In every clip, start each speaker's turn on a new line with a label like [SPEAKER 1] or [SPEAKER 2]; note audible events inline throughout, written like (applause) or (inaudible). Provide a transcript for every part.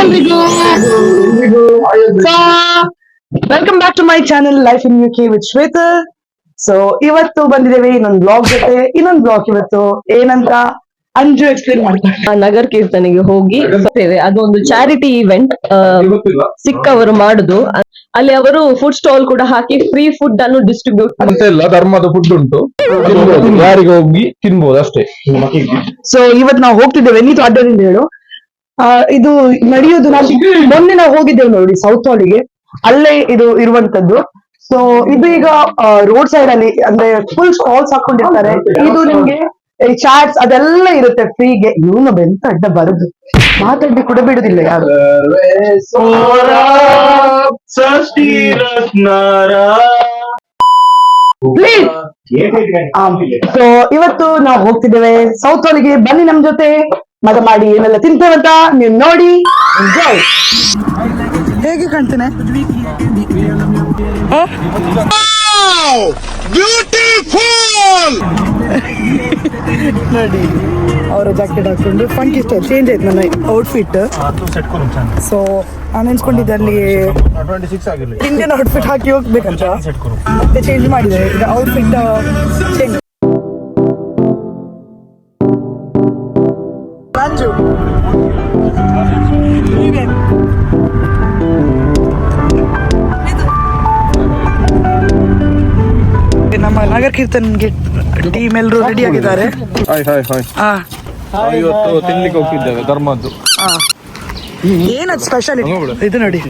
[SPEAKER 1] ಎಲ್ರಿಗೂ welcome back to my channel life in U K with Shweta so ಇವತ್ತು ಬಂದಿದ್ದೇವೆ ಇನ್ನೊಂದು ಬ್ಲಾಗ್ ಜೊತೆ. ಇನ್ನೊಂದು ಬ್ಲಾಗ್ ಇವತ್ತು ಏನಂತ ಅಂಜು ಎಕ್ಸ್ಪ್ಲೇನ್ ಮಾಡ್ತಾರೆ
[SPEAKER 2] ಆ ನಗರ್ ಕೀರ್ತನೆಗೆ ಹೋಗಿ ಬರ್ತೇವೆ ಅದೊಂದು ಚಾರಿಟಿ ಇವೆಂಟ್ ಸಿಕ್ಕವರು ಮಾಡುದು. ಅಲ್ಲಿ ಅವರು ಫುಡ್ ಸ್ಟಾಲ್ ಕೂಡ ಹಾಕಿ ಫ್ರೀ ಫುಡ್ ಅನ್ನು ಡಿಸ್ಟ್ರಿಬ್ಯೂಟ್
[SPEAKER 3] ಅಂತ ಇಲ್ಲ ಧರ್ಮದ ಫುಡ್ ಉಂಟು. ಯಾರಿಗೆ ಹೋಗಿ ತಿನ್ಬೋದು ಅಷ್ಟೇ.
[SPEAKER 1] ಸೊ ಇವತ್ ನಾವು ಹೋಗ್ತಿದ್ದೇವೆ. ನೀತು ಅಡ್ಡದಿಂದ ಹೇಳು. ಆ, ಇದು ನಡೆಯೋದು ನಾವು ಮೊನ್ನೆ ನಾವು ಹೋಗಿದ್ದೇವೆ ನೋಡಿ ಸೌತ್ ಹಾಲಿಗೆ ಅಲ್ಲೇ ಇದು ಇರುವಂತದ್ದು. ಸೊ ಇದು ಈಗ ರೋಡ್ ಸೈಡ್ ಅಲ್ಲಿ ಅಂದ್ರೆ ಫುಲ್ ಸ್ಟಾಲ್ಸ್ ಹಾಕೊಂಡಿರ್ತಾರೆ. ಇದು ನಿಮ್ಗೆ ಚಾಟ್ಸ್ ಅದೆಲ್ಲ ಇರುತ್ತೆ ಫ್ರೀಗೆ ಇವನು ಬೆಂತ ಅಡ್ಡ ಬರುದು. ಮಾತಾಡಿ ಕೂಡ ಬಿಡುದಿಲ್ಲ ಯಾರು. ಪ್ಲೀಸ್ ಸೊ ಇವತ್ತು ನಾವು ಹೋಗ್ತಿದ್ದೇವೆ. ಸೌತ್ ಹಾಲಿಗೆ ಬನ್ನಿ ನಮ್ ಜೊತೆ. ಮಜಾ ಮಾಡಿ ಏನೆಲ್ಲ ತಿಂತೇವಂತ ನೀವು ನೋಡಿ ಎಂಜಾಯ್ ಹೇಗೆ ಕಾಣ್ತೇನೆ? ನೋಡಿ ಅವರ ಜಾಕೆಟ್ ಹಾಕೊಂಡು ಫಂಕಿ ಸ್ಟೈಲ್ ಚೇಂಜ್ ಆಯ್ತು ನನ್ನ ಔಟ್ಫಿಟ್ ಸೊ ನಾನು ಎನ್ಸ್ಕೊಂಡಿದ್ದೆ ಅಲ್ಲಿ ಇಂಡಿಯನ್ ಔಟ್ಫಿಟ್ ಹಾಕಿ ಹೋಗ್ಬೇಕಂತ? ಮತ್ತೆ ಚೇಂಜ್ ಮಾಡಿದೆ. ಈಗ ಔಟ್ಫಿಟ್ ಚೇಂಜ್ ಕೀರ್ತನ್ಗೆ ಟೀಮ್ ಎಲ್ಲರೂ ರೆಡಿ ಆಗಿದ್ದಾರೆ?
[SPEAKER 3] Hi hi hi.
[SPEAKER 1] ಹಾ.
[SPEAKER 3] ಇವತ್ತು ತಿನ್ಲಿಕ್ಕೆ ಹೋಗ್ತಿದ್ದೇವೆ ಧರ್ಮದ್ದು.
[SPEAKER 1] ಹಾ. ಏನದು ಸ್ಪೆಷಾಲಿಟಿ ಇದು? ನೋಡಿ.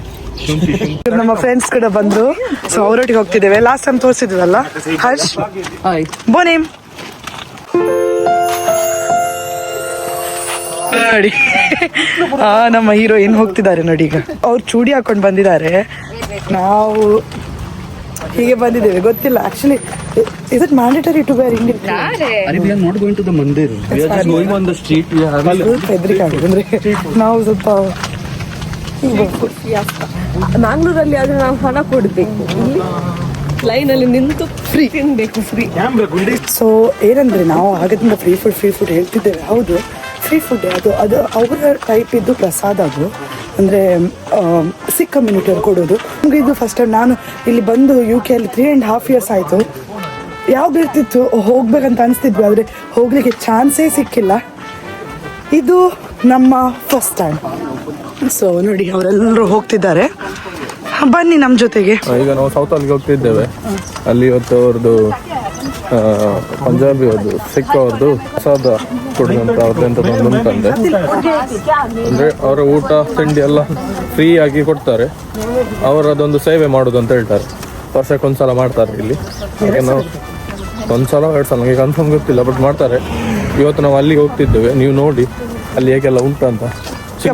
[SPEAKER 1] ನಮ್ಮ ಫ್ರೆಂಡ್ಸ್ ಕೂಡ ಬಂದ್ರು ಸೊ ಅವರೊಟ್ಟಿಗೆ ಹೋಗ್ತಿದ್ದೇವೆ. ಲಾಸ್ಟ್ ಟೈಮ್ ತೋರಿಸಿದ್ವಲ್ಲ? ಹರ್ಷ್? ಬೋನೇಮ್ ನೋಡಿ. ಆ ನಮ್ಮ ಹೀರೋಯಿನ್ ಹೋಗ್ತಿದ್ದಾರೆ ನೋಡಿ ಈಗ. ಅವ್ರು ಚೂಡಿ ಹಾಕೊಂಡು ಬಂದಿದ್ದಾರೆ. ನಾವು ಹೀಗೆ ಬಂದಿದ್ದೇವೆ. ಗೊತ್ತಿಲ್ಲ actually is mandatory to to wear clothes?
[SPEAKER 4] Are we are not going to the mandir. We are just going on the street. We are having.
[SPEAKER 1] ಸ್ವಲ್ಪ ಹೆದರಿಕೆ ಆಗಿದೆ ಅಂದ್ರೆ ನಾವು ಸ್ವಲ್ಪ
[SPEAKER 2] ಮ್ಯಾಂಗ್ಳೂರಲ್ಲಿ ಆದ್ರೆ ನಾವು ಹಣ ಕೊಡ್ಬೇಕು ಲೈನಲ್ಲಿ ಲೈನ್ ಅಲ್ಲಿ ನಿಂತು ಫ್ರೀ ತಿನ್ಬೇಕು ಫ್ರೀ
[SPEAKER 1] ಸೊ ಏನಂದ್ರೆ ನಾವು ಆಗದಿಂದ ಫ್ರೀ ಫುಡ್ ಫ್ರೀ ಫುಡ್ ಹೇಳ್ತಿದ್ದೇವೆ ಹೌದು ಫ್ರೀ ಫುಡ್ ಅದು ಅದು ಅವರ ಟೈಪ್ ಇದ್ದು ಪ್ರಸಾದ ಅದು ಅಂದರೆ ಸಿಕ್ ಕಮ್ಯುನಿಟಿ ಅವ್ರು ಕೊಡೋದು ನಮಗೆ ಇದು ಫಸ್ಟ್ ಟೈಮ್ ನಾನು ಇಲ್ಲಿ ಬಂದು ಯು ಕೆ ಅಲ್ಲಿ ತ್ರೀ ಆ್ಯಂಡ್ ಹಾಫ್ ಇಯರ್ಸ್ ಆಯಿತು ಯಾವ್ದು ಇರ್ತಿತ್ತು? ಹೋಗ್ಬೇಕಂತ ಅನಿಸ್ತಿದ್ವಿ, ಆದರೆ ಹೋಗ್ಲಿಕ್ಕೆ ಚಾನ್ಸೇ ಸಿಕ್ಕಿಲ್ಲ. ಇದು ನಮ್ಮ ಫಸ್ಟ್ ಟೈಮ್ ಸೊ ನೋಡಿ, ಅವರೆಲ್ಲರೂ ಹೋಗ್ತಿದ್ದಾರೆ. ಬನ್ನಿ ನಮ್ಮ ಜೊತೆಗೆ.
[SPEAKER 3] ಈಗ ನಾವು ಸೌತ್ ಅಲ್ಲಿಗೆ ಹೋಗ್ತಿದ್ದೇವೆ. ಅಲ್ಲಿ ಇವತ್ತು ಅವ್ರದ್ದು ಪಂಜಾಬಿ ಅವ್ರದ್ದು ಸಿಖ್ ಅವ್ರದ್ದು ಪ್ರಸಾದ ಕೊಡುವಂತ ಅವ್ರದ್ದು ಉಂಟಂತೆ. ಅಂದ್ರೆ ಅವರ ಊಟ, ತಿಂಡಿ ಎಲ್ಲ ಫ್ರೀ ಆಗಿ ಕೊಡ್ತಾರೆ. ಅವರದೊಂದು ಸೇವೆ ಮಾಡುದು ಅಂತ ಹೇಳ್ತಾರೆ. ವರ್ಷಕ್ಕೆ ಒಂದ್ಸಲ ಮಾಡ್ತಾರೆ ಇಲ್ಲಿ. ಹಾಗೆ ನಾವು ಒಂದ್ಸಲ ಎರಡು ಸಲ ನನಗೆ ಕನ್ಫರ್ಮ್ ಗೊತ್ತಿಲ್ಲ ಬಟ್ ಮಾಡ್ತಾರೆ. ಇವತ್ತು ನಾವು ಅಲ್ಲಿಗೆ ಹೋಗ್ತಿದ್ದೇವೆ. ನೀವು ನೋಡಿ ಅಲ್ಲಿ ಹೇಗೆಲ್ಲ ಉಂಟು ಅಂತ.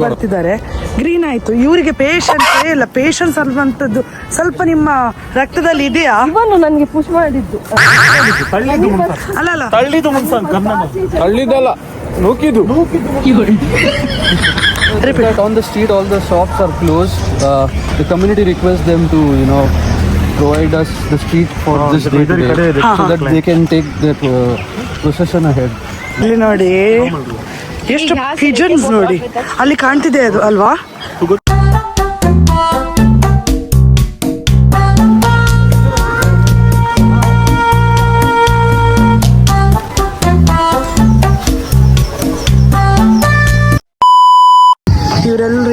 [SPEAKER 1] ಬರ್ತಿದ್ದಾರೆ. ಗ್ರೀನ್ ಆಯ್ತು. ಇವರಿಗೆ ಪೇಷನ್ಸ್ ಇಲ್ಲ. ಪೇಷನ್ಸ್ ಅನ್ನುವಂಥದ್ದು ಸ್ವಲ್ಪ ನಿಮ್ಮ ರಕ್ತದಲ್ಲಿ ಇದೆಯಾ?
[SPEAKER 2] ಇವನು ನನಗೆ ಪುಷ್ ಮಾಡಿದ್ದು.
[SPEAKER 1] ಅಲ್ಲ ಅಲ್ಲ.
[SPEAKER 3] ತಳ್ಳಿದಲ್ಲ ನೂಕಿದು
[SPEAKER 4] But on the street, all the shops are closed. Uh, the community requests them to, you know, provide us the street for this day today, so that they can take the uh, procession ahead.
[SPEAKER 1] ಇಲ್ಲಿ ನೋಡಿ ಎಷ್ಟು pigeons ನೋಡಿ ಅಲ್ಲಿ ಕಾಣ್ತಿದೆ ಅದು ಅಲ್ವಾ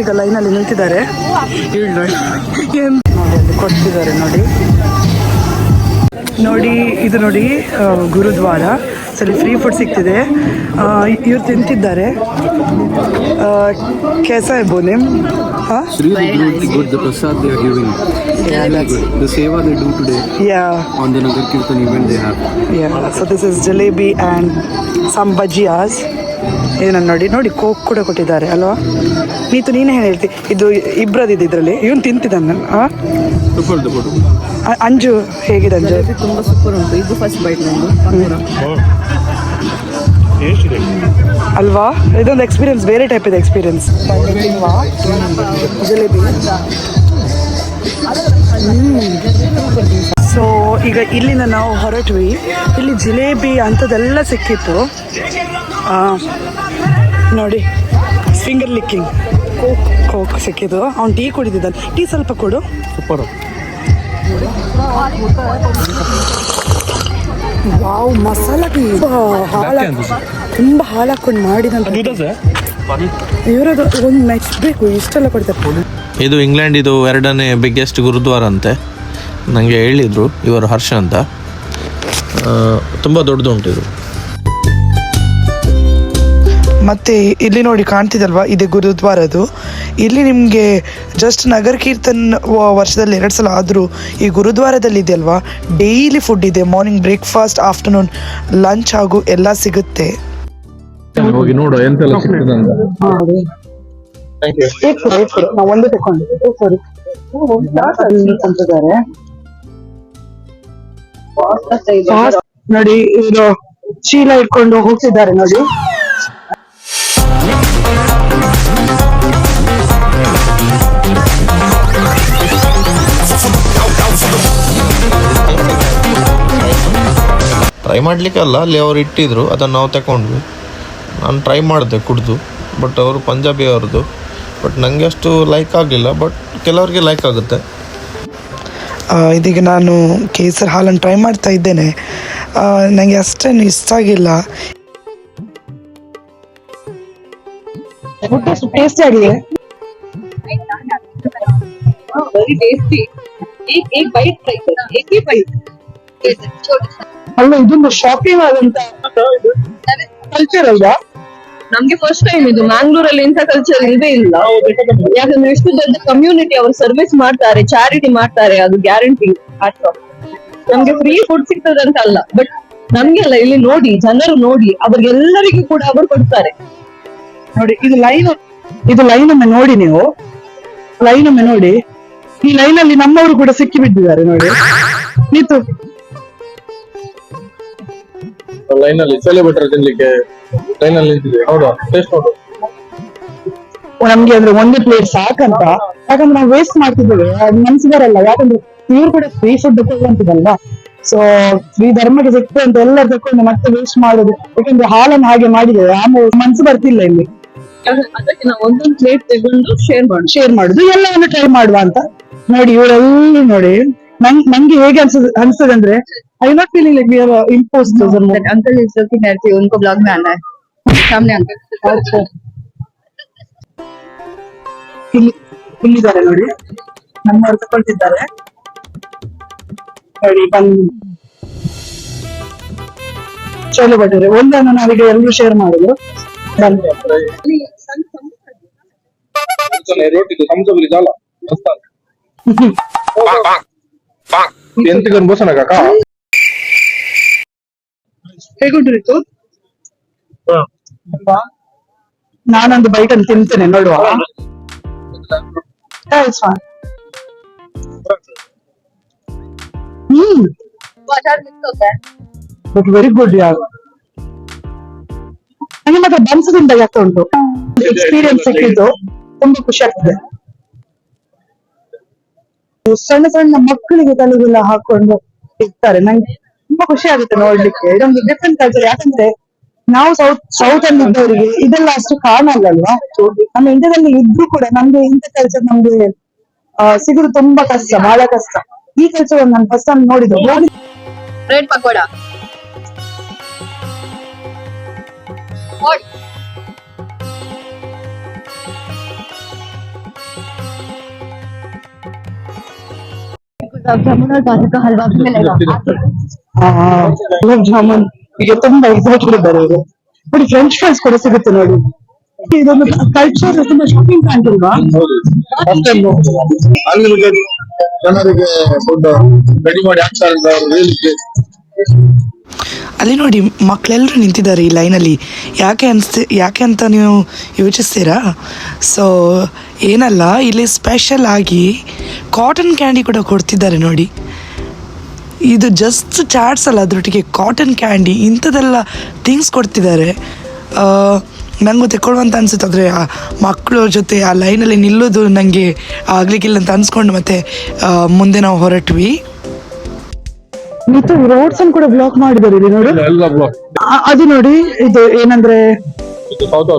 [SPEAKER 1] line ಅಲ್ಲಿ ನಿಂತಿದ್ದಾರೆ. ಕೊಟ್ಟಿದ್ದಾರೆ ಕೊಡ್ತಿದ್ದಾರೆ ನೋಡಿ. ನೋಡಿ ಇದು ನೋಡಿ ಗುರುದ್ವಾರ. ಸರಿ ಫ್ರೀ ಫುಡ್ ಸಿಗ್ತಿದೆ. ಇವ್ರು ತಿಂತಿದ್ದಾರೆ. ಕೆಸ
[SPEAKER 4] ಇಬ್ಬೋ ನಿಮ್? ಹಾ? ಆನ್ ದೇ
[SPEAKER 1] they so this is jalebi and some as ಏನನ್ನ ನೋಡಿ ನೋಡಿ ಕೋಕ್ ಕೂಡ ಕೊಟ್ಟಿದ್ದಾರೆ ಅಲ್ವಾ? ನೀತು ನೀನೇ ಏನು ಹೇಳ್ತಿ ಇದು ಇಬ್ಬರದಿದೆ ಇದರಲ್ಲಿ. ಇವನು ತಿಂತಿದ್ದಾನೆ ಹಾಂ ಅಂಜು ಹೇಗಿದೆ ಅಂಜು?
[SPEAKER 2] ತುಂಬ ಸೂಪರ್ ಉಂಟು. ಇದು ಫಸ್ಟ್ ಬೈಟ್
[SPEAKER 1] ಅಲ್ವಾ? ಇದೊಂದು ಎಕ್ಸ್ಪೀರಿಯನ್ಸ್ ಬೇರೆ ಟೈಪ್ ಇದೆ ಎಕ್ಸ್ಪೀರಿಯನ್ಸ್ ಜಲೇಬಿ. ಸೊ ಈಗ ಇಲ್ಲಿಂದ ನಾವು ಹೊರಟ್ವಿ. ಇಲ್ಲಿ ಜಿಲೇಬಿ ಅಂಥದ್ದೆಲ್ಲ ಸಿಕ್ಕಿತ್ತು. ನೋಡಿ ಫಿಂಗರ್ ಲಿಕ್ಕಿಂಗ್
[SPEAKER 5] ಕೋಕ್ ಕೋಕ್ ಸಿಕ್ಕಿದ್ದು. ಅವ್ನು ಟೀ ಕುಡಿದಿದ್ದಾನೆ. ಟೀ ಸ್ವಲ್ಪ ಕೊಡು.
[SPEAKER 3] ಸೂಪರ್.
[SPEAKER 5] ವಾವ್ ಮಸಾಲ ಟೀ ಹಾಲ ತುಂಬ ಹಾಲು ಹಾಕೊಂಡು ಮಾಡಿದಂತ ಇವರದು ಒಂದು ಮೆಚ್ಚಬೇಕು ಇಷ್ಟೆಲ್ಲ ಕೊಡ್ತಾರೆ.
[SPEAKER 6] ಇದು ಇಂಗ್ಲೆಂಡ್ ಇದು ಎರಡನೇ ಬಿಗ್ಗೆಸ್ಟ್ ಗುರುದ್ವಾರ ಅಂತೆ. ನನಗೆ ಹೇಳಿದರು ಇವರು ಹರ್ಷ ಅಂತ. ತುಂಬ ದೊಡ್ಡದುಂಟು ಇದು.
[SPEAKER 5] ಮತ್ತೆ ಇಲ್ಲಿ ನೋಡಿ ಕಾಣ್ತಿದಲ್ವಾ? ಇದೆ ಗುರುದ್ವಾರದು. ಇಲ್ಲಿ ನಿಮಗೆ ಜಸ್ಟ್ ನಗರ ಕೀರ್ತನ್ ವರ್ಷದಲ್ಲಿ ಎರಡು ಸಲ ಆದರೂ ಈ ಗುರುದ್ವಾರದಲ್ಲಿ ಇದೆಯಲ್ವಾ? ಡೈಲಿ ಫುಡ್ ಇದೆ ಮಾರ್ನಿಂಗ್ ಬ್ರೇಕ್ಫಾಸ್ಟ್ ಆಫ್ಟರ್ನೂನ್ ಲಂಚ್ ಹಾಗೂ ಎಲ್ಲ ಸಿಗುತ್ತೆ.
[SPEAKER 3] ಹೋಗಿ ನೋಡು ಎಂತೆಲ್ಲ ಸಿಗ್ತದೆ ಅಂತ.
[SPEAKER 5] ನಾವು ಒಂದು ತಗೊಂಡು. ನೋಡಿ ಇವರು ಚೀಲ ಇಟ್ಕೊಂಡು ಹೋಗ್ತಿದ್ದಾರೆ ನೋಡಿ.
[SPEAKER 6] ಟ್ರೈ ಮಾಡಲಿಕ್ಕೆ ಅಲ್ಲ ಅಲ್ಲಿ ಅವ್ರು ಇಟ್ಟಿದ್ರು ಅದನ್ನು ನಾವು ತಗೊಂಡ್ವಿ ನಾನು ಟ್ರೈ ಮಾಡಿದೆ ಕುಡಿದು ಬಟ್ ಅವರು ಪಂಜಾಬಿ ಅವ್ರದ್ದು ಬಟ್ ನನಗೆ ಅಷ್ಟು ಲೈಕ್ ಆಗಲಿಲ್ಲ ಬಟ್ ಕೆಲವರಿಗೆ ಲೈಕ್ ಆಗುತ್ತೆ
[SPEAKER 5] ಆ, ಇದೀಗ ನಾನು ಕೇಸರ್ ಹಾಲನ್ನು ಟ್ರೈ ಮಾಡ್ತಾ ಇದ್ದೇನೆ ನನಗೆ ಅಷ್ಟೇನು ಇಷ್ಟ ಆಗಿಲ್ಲ ಟೇಸ್ಟ್ ಆಗಿದೆ
[SPEAKER 2] ವೆರಿ ಟೇಸ್ಟಿ एक एक बाइट ट्राई कर एक ही बाइट
[SPEAKER 5] ಅಲ್ಲ ಇದೊಂದು ಶಾಕಿಂಗ್ ಆದಂತ ಕಲ್ಚರ್ ಅಲ್ವಾ?
[SPEAKER 2] ನಮ್ಗೆ ಫಸ್ಟ್ ಟೈಮ್ ಇದು. ಮ್ಯಾಂಗ್ಳೂರಲ್ಲಿ ಇಂಥ ಕಲ್ಚರ್ ಇಲ್ವೇ ಇಲ್ಲ. ಯಾಕಂದ್ರೆ ಇಷ್ಟು ದೊಡ್ಡ ಕಮ್ಯುನಿಟಿ ಅವರು ಸರ್ವಿಸ್ ಮಾಡ್ತಾರೆ ಚಾರಿಟಿ ಮಾಡ್ತಾರೆ ಅದು ಗ್ಯಾರಂಟಿ ನಮ್ಗೆ ಫ್ರೀ ಫುಡ್ ಸಿಗ್ತದೆ ಅಂತ ಅಲ್ಲ. ಬಟ್ ನಮ್ಗೆಲ್ಲ ಇಲ್ಲಿ ನೋಡಿ ಜನರು ನೋಡಿ ಅವ್ರಿಗೆಲ್ಲರಿಗೂ ಕೂಡ ಅವರು ಕೊಡ್ತಾರೆ.
[SPEAKER 5] ನೋಡಿ ಇದು ಲೈನ್ ಇದು ಲೈನ್ ಒಮ್ಮೆ ನೋಡಿ ನೀವು. ಲೈನ್ ಒಮ್ಮೆ ನೋಡಿ. ಈ ಲೈನ್ ಅಲ್ಲಿ ನಮ್ಮವರು ಕೂಡ ಸಿಕ್ಕಿ ಬಿದ್ದಿದ್ದಾರೆ ನೋಡಿ. ನೀತು.
[SPEAKER 3] ಲೈನಲ್ಲಿ ಅಲ್ಲಿ ಭಟ್ರೆ ತಿನ್ಲಿಕ್ಕೆ ಅಲ್ಲಿ ನಿಂತಿದೆ ಹೌದಾ? ಟೇಸ್ಟ್ ನೋಡು.
[SPEAKER 5] ನಮ್ಗೆ ಅಂದ್ರೆ ಒಂದು ಪ್ಲೇಟ್ ಸಾಕಂತ? ಯಾಕಂದ್ರೆ ನಾವು ವೇಸ್ಟ್ ಮಾಡ್ತಿದ್ದೇವೆ. ಅದು ಮನ್ಸು ಬರಲ್ಲ ಯಾಕಂದ್ರೆ ಇವ್ರು ಕೂಡ ಫ್ರೀ ಫುಡ್ ತಗೊಳ್ತಿದಲ್ವಾ ಸೊ ಫ್ರೀ ಧರ್ಮಕ್ಕೆ ಸಿಕ್ತು ಅಂತ ಎಲ್ಲ ತಕೊಂಡು ಮತ್ತೆ ವೇಸ್ಟ್ ಮಾಡುದು. ಯಾಕಂದ್ರೆ ಹಾಲನ್ನು ಹಾಗೆ ಮಾಡಿದ್ದೇವೆ ಆಮೇಲೆ ಮನ್ಸು ಬರ್ತಿಲ್ಲ ಇಲ್ಲಿ.
[SPEAKER 2] ಅದಕ್ಕೆ ನಾವು ಒಂದೊಂದು ಪ್ಲೇಟ್ ತಗೊಂಡು ಶೇರ್ ಮಾಡಿ
[SPEAKER 5] ಶೇರ್ ಮಾಡುದು. ಎಲ್ಲವನ್ನು ಟ್ರೈ ಮಾಡುವ ಅಂತ. ನೋಡಿ ಇವರೆಲ್ಲ ನೋಡಿ. ನಂಗ್ ನಂಗೆ ಹೇಗೆ ಅನ್ಸದ ಅನ್ಸ್ತದೆ ಅಂದ್ರೆ I not feeling like we are impose
[SPEAKER 2] uncle इस लड़की रहती है उनको ब्लॉग में आना है सामने अंकल
[SPEAKER 5] ಇಲ್ಲಿ ಇಲ್ಲಿದ್ದಾರೆ ನೋಡಿ ನಮ್ಮವ್ರು ತಗೊಳ್ತಿದ್ದಾರೆ ನೋಡಿ ಬಂದು ಚಲೋ ಬಟ್ಟಿದ್ರೆ ಒಂದನ್ನು ನಾವೀಗ ಎಲ್ಲರೂ ಶೇರ್ ಮಾಡುದು ಬಂದು
[SPEAKER 3] रोटी तो (laughs) ఎందుకు కనిపిస్తున్నా కాక
[SPEAKER 5] ಹೇಗುಂಟು ರಿತು? ನಾನೊಂದು ಬೈಟ್ ಅಂತ ತಿಂತೇನೆ ನೋಡುವ. ಥ್ಯಾಂಕ್ಸ್ ಮಾ ಹ್ಮ್. ಬಟ್ ವೆರಿ ಗುಡ್ ಯಾರು? ನನಗೆ ಮತ್ತೆ ಬನ್ಸದಿಂದ ಯಾಕೆ ಉಂಟು? ಎಕ್ಸ್ಪೀರಿಯನ್ಸ್ ಸಿಕ್ಕಿದ್ದು ತುಂಬಾ ಖುಷಿ ಆಗ್ತದೆ. ಸಣ್ಣ ಸಣ್ಣ ಮಕ್ಕಳಿಗೆ ತಲೆಗೆಲ್ಲ ಹಾಕೊಂಡು ಇರ್ತಾರೆ. ನಂಗೆ ತುಂಬಾ ಖುಷಿ ಆಗುತ್ತೆ ನೋಡ್ಲಿಕ್ಕೆ. ಇದೊಂದು ಡಿಫ್ರೆಂಟ್ ಕಲ್ಚರ್ ಯಾಕಂದ್ರೆ ನಾವು ಸೌತ್ ಸೌತ್ ಅಲ್ಲಿ ಇದ್ದವರಿಗೆ ಇದೆಲ್ಲ ಅಷ್ಟು ಕಾಣಲ್ಲಲ್ವಾ ನಮ್ಮ ಇಂಡಿಯಾದಲ್ಲಿ ಇದ್ರು ಕೂಡ ನಮ್ಗೆ ಇಂಥ ಕಲ್ಚರ್ ನಮ್ಗೆ ಸಿಗುದು ತುಂಬಾ ಕಷ್ಟ, ಬಹಳ ಕಷ್ಟ. ಈ ಕಲ್ಚರ್ ನಾನು ಫಸ್ಟ್ ಟೈಮ್ ನೋಡಿದ್ದು. ಹೋಗಿ
[SPEAKER 2] ಬ್ರೆಡ್ जामुन और गाजर का हलवा भी मिलेगा
[SPEAKER 5] ಗುಲಾಬ್ ಜಾಮೂನ್ ಈಗ ತುಂಬಾ ಎಕ್ಸೈಟೆಡ್ ಇದ್ದಾರೆ ಇವರು ನೋಡಿ ಫ್ರೆಂಚ್ ಫ್ರೈಸ್ ಕೂಡ ಸಿಗುತ್ತೆ ನೋಡಿ ಇದೊಂದು ಕಲ್ಚರ್ ತುಂಬಾ ಶಾಪಿಂಗ್ ಕಾಣ್ತಿಲ್ವಾ
[SPEAKER 3] ಅನ್ಲಿಮಿಟೆಡ್ ಜನರಿಗೆ ಫುಡ್ ರೆಡಿ ಮಾಡಿ ಹಾಕ್ತಾರೆ ರೀಲ್ಸ್ಗೆ
[SPEAKER 5] ಅಲ್ಲಿ ನೋಡಿ ಮಕ್ಕಳೆಲ್ಲರೂ ನಿಂತಿದ್ದಾರೆ ಈ ಲೈನಲ್ಲಿ. ಯಾಕೆ ಅನಿಸ್ತಿ, ಯಾಕೆ ಅಂತ ನೀವು ಯೋಚಿಸ್ತೀರಾ? ಸೊ ಏನಲ್ಲ, ಇಲ್ಲಿ ಸ್ಪೆಷಲ್ ಆಗಿ ಕಾಟನ್ ಕ್ಯಾಂಡಿ ಕೂಡ ಕೊಡ್ತಿದ್ದಾರೆ ನೋಡಿ. ಇದು ಜಸ್ಟ್ ಚಾಟ್ಸ್ ಅಲ್ಲ, ಅದರೊಟ್ಟಿಗೆ ಕಾಟನ್ ಕ್ಯಾಂಡಿ ಇಂಥದ್ದೆಲ್ಲ ಥಿಂಗ್ಸ್ ಕೊಡ್ತಿದ್ದಾರೆ. ನನಗೂ ತೆಕ್ಕೊಳ್ಳುವಂತ ಅನಿಸುತ್ತೆ, ಆದರೆ ಆ ಮಕ್ಕಳ ಜೊತೆ ಆ ಲೈನಲ್ಲಿ ನಿಲ್ಲೋದು ನನಗೆ ಆಗಲಿಕ್ಕಿಲ್ಲ ಅಂತ ಅನ್ಸ್ಕೊಂಡು ಮತ್ತೆ ಮುಂದೆ ನಾವು ಹೊರಟ್ವಿ. ಮತ್ತು ರೋಡ್ಸ್ ಅನ್ನು ಕೂಡ ಬ್ಲಾಕ್ ಮಾಡಿದ್ದಾರೆ ಇಲ್ಲಿ ನೋಡಿ.
[SPEAKER 3] ಎಲ್ಲ ಬ್ಲಾಕ್
[SPEAKER 5] ಅದು ನೋಡಿ ಇದು ಏನಂದ್ರೆ
[SPEAKER 3] ಸೌತ್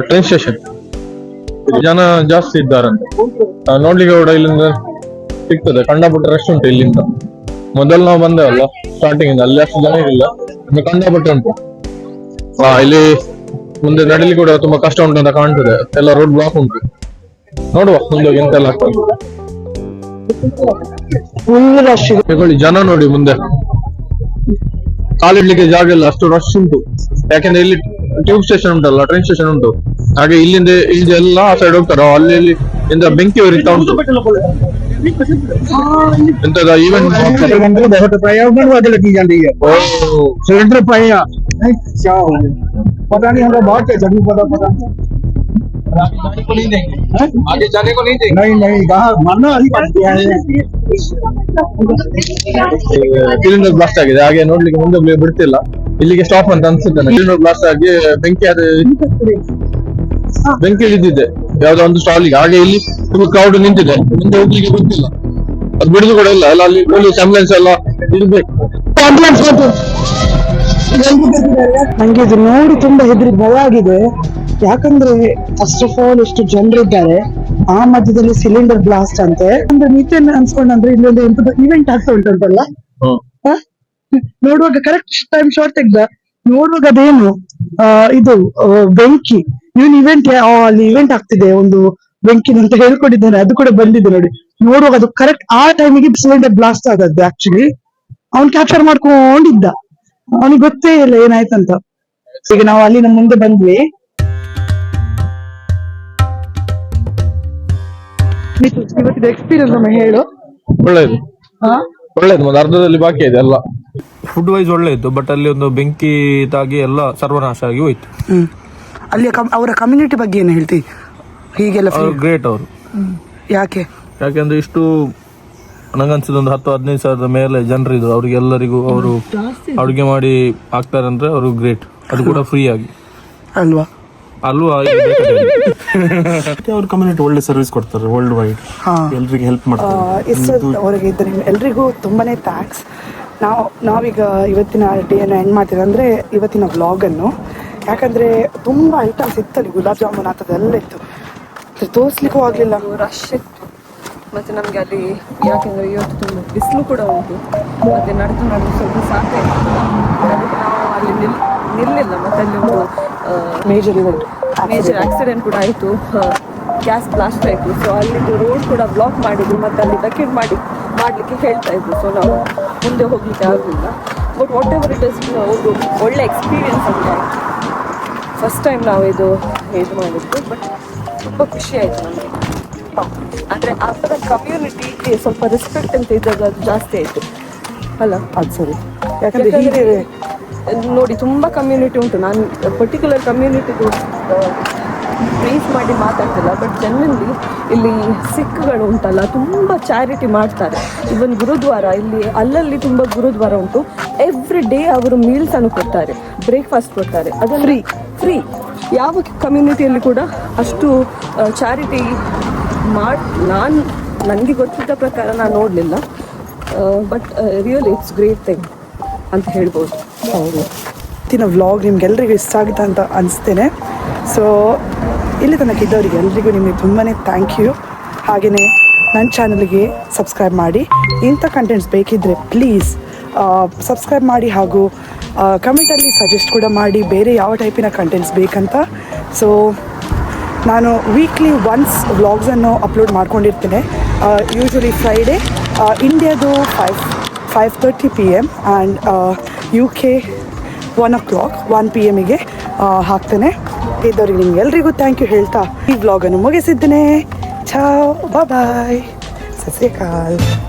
[SPEAKER 3] ಟ್ರೈನ್ ಸ್ಟೇಷನ್ ಜನ ಜಾಸ್ತಿ ಇದ್ದಾರಂತೆ. ಆ, ನೋಡ್ಲಿಕ್ಕೆ ಕೂಡ ಇಲ್ಲಿಂದ ಸಿಗ್ತದೆ. ಕಂಡಪಟ್ಟೆ ರಶ್ ಉಂಟು ಇಲ್ಲಿಂದ. ಮೊದಲು ನಾವು ಬಂದೇವಲ್ಲ ಸ್ಟಾರ್ಟಿಂಗ್ ಇಂದ. ಅಲ್ಲಿ ಅಷ್ಟು ಜನ ಇಲ್ಲ ಇನ್ನು ಕಂಡಪಟ್ಟೆ ಉಂಟು. ಆ, ಇಲ್ಲಿ ಮುಂದೆ ನಡಿಲಿ ಕೂಡ ತುಂಬಾ ಕಷ್ಟ ಉಂಟು ಅಂತ ಕಾಣ್ತದೆ. ಎಲ್ಲ ರೋಡ್ ಬ್ಲಾಕ್ ಉಂಟು. ನೋಡುವ ಮುಂದೆ ಎಂತೆಲ್ಲ ಆಗ್ತದೆ.
[SPEAKER 1] ಫುಲ್ ರಶ್
[SPEAKER 3] ತಗೊಳ್ಳಿ ಜನ ನೋಡಿ ಮುಂದೆ ಕಾಲಿಡ್ಲಿಕ್ಕೆ ಜಾಗ ಇಲ್ಲ ಅಷ್ಟು ರಶ್ ಉಂಟು ಯಾಕಂದ್ರೆ ಇಲ್ಲಿ ಟ್ಯೂಬ್ ಸ್ಟೇಷನ್ ಉಂಟಲ್ಲ ಟ್ರೈನ್ ಸ್ಟೇಷನ್ ಉಂಟು ಹಾಗೆ ಇಲ್ಲಿಂದ ಇಲ್ಲಿಂದ ಎಲ್ಲ ಆ ಸೈಡ್ ಹೋಗ್ತಾರೆ ಅಲ್ಲಿ ಇಲ್ಲಿ ಇಂದ ಬೆಂಕಿ ಉರಿತಾ ಉಂಟು ಎಂತದ ಈವೆಂಟ್
[SPEAKER 5] बहुत पाया उम्र वाले लगी जाती है सिलेंडर पाया क्या हो गया पता नहीं हमें बहुत है जरूर पता पता आगे जाने को नहीं देंगे नहीं नहीं कहा मानना अभी बात किया है
[SPEAKER 3] ಸಿಲಿಂಡರ್ ಬ್ಲಾಸ್ಟ್ ಆಗಿದೆ ಹಾಗೆ ನೋಡ್ಲಿಕ್ಕೆ ಮುಂದೆ ಬಿ- ಬಿಡ್ತಿಲ್ಲ ಇಲ್ಲಿಗೆ ಸ್ಟಾಪ್ ಅಂತ ಅನ್ಸುತ್ತೆ ಸಿಲಿಂಡರ್ ಬ್ಲಾಸ್ಟ್ ಆಗಿ ಬೆಂಕಿ ಅದು ಬೆಂಕಿ ಇದ್ದಿದೆ ಯಾವ್ದೋ ಒಂದು ಸ್ಟಾಲಿಗೆ ಹಾಗೆ ಇಲ್ಲಿ ತುಂಬ ಕ್ರೌಡ್ ನಿಂತಿದೆ ಮುಂದೆ ಹೋಗ್ಲಿಕ್ಕೆ ಗೊತ್ತಿಲ್ಲ ಅದು ಬಿಡುದು ಕೂಡ ಇಲ್ಲ ಎಲ್ಲ ಅಲ್ಲಿ ಪೊಲೀಸ್ ಆಂಬುಲೆನ್ಸ್ ಎಲ್ಲ ಇರ್ಬೇಕು
[SPEAKER 1] ನಂಗೆ ಇದು ನೋಡಿ ತುಂಬಾ ಹೆದರಿ ಭಯ ಆಗಿದೆ ಯಾಕಂದ್ರೆ ಫಸ್ಟ್ ಆಫ್ ಆಲ್ ಎಷ್ಟು ಜನರಿದ್ದಾರೆ ಆ ಮಧ್ಯದಲ್ಲಿ ಸಿಲಿಂಡರ್ ಬ್ಲಾಸ್ಟ್ ಅಂತೆ. ಅಂದ್ರೆ ನಿತ್ಯ ಅನ್ಸ್ಕೊಂಡ್ರೆ ಇಲ್ಲೊಂದು ಎಂತದ ಇವೆಂಟ್ ಆಗ್ತಾ ಉಂಟಂತಲ್ಲ? ನೋಡುವಾಗ ಕರೆಕ್ಟ್ ಟೈಮ್ ಶಾರ್ಟ್ ತೆಗ್ದ. ನೋಡುವಾಗ ಅದೇನು ಇದು ಬೆಂಕಿ. ಇವನ್ ಇವೆಂಟ್ ಅಲ್ಲಿ ಇವೆಂಟ್ ಆಗ್ತಿದೆ ಒಂದು ಬೆಂಕಿ ಅಂತ ಹೇಳ್ಕೊಂಡಿದ್ದಾನೆ ಅದು ಕೂಡ ಬಂದಿದೆ ನೋಡಿ. ನೋಡುವಾಗ ಅದು ಕರೆಕ್ಟ್ ಆ ಟೈಮಿಗೆ ಸಿಲಿಂಡರ್ ಬ್ಲಾಸ್ಟ್ ಆದದ್ದು ಆಕ್ಚುಲಿ ಅವ್ನ್ ಕ್ಯಾಪ್ಚರ್ ಮಾಡ್ಕೊಂಡಿದ್ದ. ಅವನಿಗೆ ಗೊತ್ತೇ ಇಲ್ಲ ಏನಾಯ್ತಂತ. ಈಗ ನಾವು ಅಲ್ಲಿನ ಮುಂದೆ ಬಂದ್ವಿ. ಇವತ್ತಿದ ಎಕ್ಸ್ಪೀರಿಯನ್ಸ್ ಒಮ್ಮೆ ಹೇಳು.
[SPEAKER 3] ಒಳ್ಳೇದು.
[SPEAKER 1] ಹಾ?
[SPEAKER 3] ಒಳ್ಳೇದು ಒಂದು ಅರ್ಧದಲ್ಲಿ ಬಾಕಿ ಇದೆ ಎಲ್ಲ. ಫುಡ್ ವೈಸ್ ಒಳ್ಳೆ ಇತ್ತು ಬಟ್ ಅಲ್ಲಿ ಒಂದು ಬೆಂಕಿ ತಾಗಿ ಎಲ್ಲ ಸರ್ವನಾಶ ಆಗಿ ಹೋಯ್ತು.
[SPEAKER 1] ಅಲ್ಲಿ ಅಲ್ಲಿಯ ಅವರ ಕಮ್ಯುನಿಟಿ ಬಗ್ಗೆ ಏನು ಹೇಳ್ತಿ? ಹೀಗೆಲ್ಲ
[SPEAKER 3] ಅವ್ರು ಗ್ರೇಟ್ ಅವರು.
[SPEAKER 1] ಯಾಕೆ?
[SPEAKER 3] ಯಾಕೆಂದ್ರೆ ಇಷ್ಟು ನಂಗನ್ಸಿದ ಒಂದು ಹತ್ತು ಹದಿನೈದು ಸಾವಿರದ ಮೇಲೆ ಜನರಿದ್ರು. ಅವ್ರಿಗೆಲ್ಲರಿಗೂ ಅವರು ಅಡುಗೆ ಮಾಡಿ ಹಾಕ್ತಾರೆ ಅಂದ್ರೆ ಅವರು ಗ್ರೇಟ್ ಅದು ಕೂಡ ಫ್ರೀ ಆಗಿ.
[SPEAKER 1] ಅಲ್ವಾ?
[SPEAKER 3] ಹೇಳಿ.
[SPEAKER 7] ಅವ್ರ ಕಮ್ಯುನಿಟಿ ಒಳ್ಳೆ ಸರ್ವಿಸ್ ಕೊಡ್ತಾರೆ ವರ್ಲ್ಡ್ ವೈಡ್
[SPEAKER 1] ಹಾ.
[SPEAKER 7] ಎಲ್ರಿಗೆ ಹೆಲ್ಪ್ ಮಾಡ್ತಾರೆ.
[SPEAKER 1] ಅವರಿಗೆ ಇದ್ದರೆ ಎಲ್ರಿಗೂ ತುಂಬಾನೇ ಥ್ಯಾಂಕ್ಸ್ ನಾವು ನಾವೀಗ ಇವತ್ತಿನ ಡೇನ ಎಂಡ್ ಮಾಡ್ತೀವಿ. ಅಂದರೆ ಇವತ್ತಿನ ವ್ಲಾಗನ್ನು ಯಾಕಂದರೆ ತುಂಬ ಐಟಮ್ಸ್ ಇತ್ತಲ್ಲಿ ಗುಲಾಬ್ ಜಾಮೂನ್ ಎಲ್ಲ ಇತ್ತು. ತೋರಿಸ್ಲಿಕ್ಕೂ ಆಗಲಿಲ್ಲ.
[SPEAKER 2] ರಶ್ ಇತ್ತು. ಮತ್ತೆ ನಮ್ಗೆ ಅಲ್ಲಿ ಯಾಕೆಂದ್ರೆ ಇವತ್ತು ತುಂಬ ಬಿಸಿಲು ಕೂಡ ಉಂಟು. ಮತ್ತೆ ನಡೆದು ನಡೆದು ಸ್ವಲ್ಪ ಸಾಕಾಯ್ತು. ಅದಕ್ಕೆ ನಾವು ಅಲ್ಲಿ ನಿಲ್ ನಿಲ್ಲಿಲ್ಲ. ಮತ್ತೆ ಅಲ್ಲಿ ಒಂದು
[SPEAKER 1] ಮೇಜರ್ ಇವೆಂಟ್
[SPEAKER 2] ಮೇಜರ್ ಆಕ್ಸಿಡೆಂಟ್ ಕೂಡ ಆಯಿತು. ಗ್ಯಾಸ್ ಬ್ಲಾಸ್ಟ್ ಆಯಿತು. ಸೊ ಅಲ್ಲಿದ್ದು ರೋಡ್ ಕೂಡ ಬ್ಲಾಕ್ ಮಾಡಿದ್ರು ಮತ್ತು ಅಲ್ಲಿ ಬಕೆಟ್ ಮಾಡಿ ಮಾಡಲಿಕ್ಕೆ ಹೇಳ್ತಾ ಇದ್ರು. ಸೊ ನಾವು ಮುಂದೆ ಹೋಗ್ಲಿಕ್ಕೆ ಆಗಲಿಲ್ಲ. But whatever it is ಒಂದು ಒಳ್ಳೆ ಎಕ್ಸ್ಪೀರಿಯನ್ಸ್ ಅಂತ ಆಯಿತು ಫಸ್ಟ್ ಟೈಮ್ ನಾವು ಇದು ಇದು ಮಾಡಿದ್ದು. ಬಟ್ ತುಂಬ ಖುಷಿ ಆಯಿತು ನಮಗೆ. ಅಂದರೆ ಆ ಥರ ಕಮ್ಯುನಿಟಿಗೆ ಸ್ವಲ್ಪ ರೆಸ್ಪೆಕ್ಟ್ ಅಂತ ಇದ್ದದ್ದು ಅದು ಜಾಸ್ತಿ ಆಯಿತು. ಅಲ್ಲ?
[SPEAKER 1] ಅದು ಸರಿ. ಯಾಕಂದರೆ
[SPEAKER 2] ನೋಡಿ ತುಂಬ ಕಮ್ಯುನಿಟಿ ಉಂಟು. ನಾನು ಪರ್ಟಿಕ್ಯುಲರ್ ಕಮ್ಯುನಿಟಿದು ಪ್ರೇಸ್ ಮಾಡಿ ಮಾತಾಡ್ತಿಲ್ಲ ಬಟ್ ಜನರಲ್ಲಿ ಇಲ್ಲಿ ಸಿಖ್ಗಳು ಉಂಟಲ್ಲ ತುಂಬ ಚಾರಿಟಿ ಮಾಡ್ತಾರೆ. ಇವನ್ ಗುರುದ್ವಾರ ಇಲ್ಲಿ ಅಲ್ಲಲ್ಲಿ ತುಂಬ ಗುರುದ್ವಾರ ಉಂಟು. ಎವ್ರಿ ಡೇ ಅವರು ಮೀಲ್ಸ್ ಅನ್ನು ಕೊಡ್ತಾರೆ ಬ್ರೇಕ್ಫಾಸ್ಟ್ ಕೊಡ್ತಾರೆ. ಅದು ಫ್ರೀ ಫ್ರೀ ಯಾವ ಕಮ್ಯುನಿಟಿಯಲ್ಲಿ ಕೂಡ ಅಷ್ಟು ಚಾರಿಟಿ ಮಾಡಿ ನಾನು ನನಗೆ ಗೊತ್ತಿದ್ದ ಪ್ರಕಾರ ನಾನು ನೋಡಲಿಲ್ಲ. But real it's great thing ಅಂತ ಹೇಳ್ಬೋದು.
[SPEAKER 1] ಹೌದು. ವ್ಲಾಗ್ ನಿಮ್ಗೆಲ್ರಿಗೂ ಇಷ್ಟ ಆಗುತ್ತೆ ಅಂತ ಅನಿಸ್ತೇನೆ. ಸೊ ಇಲ್ಲಿ ತನಕ ಇದ್ದವರಿಗೆ ಎಲ್ರಿಗೂ ನಿಮಗೆ ತುಂಬಾ ಥ್ಯಾಂಕ್ ಯು ಹಾಗೆಯೇ ನನ್ನ ಚಾನಲ್ಗೆ ಸಬ್ಸ್ಕ್ರೈಬ್ ಮಾಡಿ. ಇಂಥ ಕಂಟೆಂಟ್ಸ್ ಬೇಕಿದ್ದರೆ ಪ್ಲೀಸ್ ಸಬ್ಸ್ಕ್ರೈಬ್ ಮಾಡಿ ಹಾಗೂ ಕಮೆಂಟಲ್ಲಿ ಸಜೆಸ್ಟ್ ಕೂಡ ಮಾಡಿ. ಬೇರೆ ಯಾವ ಟೈಪಿನ ಕಂಟೆಂಟ್ಸ್ ಬೇಕಂತ. ಸೊ ನಾನು ವೀಕ್ಲಿ ಒನ್ಸ್ ವ್ಲಾಗ್ಸನ್ನು ಅಪ್ಲೋಡ್ ಮಾಡ್ಕೊಂಡಿರ್ತೇನೆ. ಯೂಶ್ವಲಿ ಫ್ರೈಡೇ ಇಂಡಿಯಾದು five five thirty P M and U K one o'clock one P ಎಮಿಗೆ ಹಾಕ್ತೇನೆ. ಇದ್ದವ್ರಿಗೆ ನಿಮ್ಗೆಲ್ರಿಗೂ ಥ್ಯಾಂಕ್ ಯು ಹೇಳ್ತಾ ಈ ವ್ಲಾಗನ್ನು ಮುಗಿಸಿದ್ದೇನೆ. ಬಾ ಬಾಯ್ ಸಸ್ಯಕಾಲ್.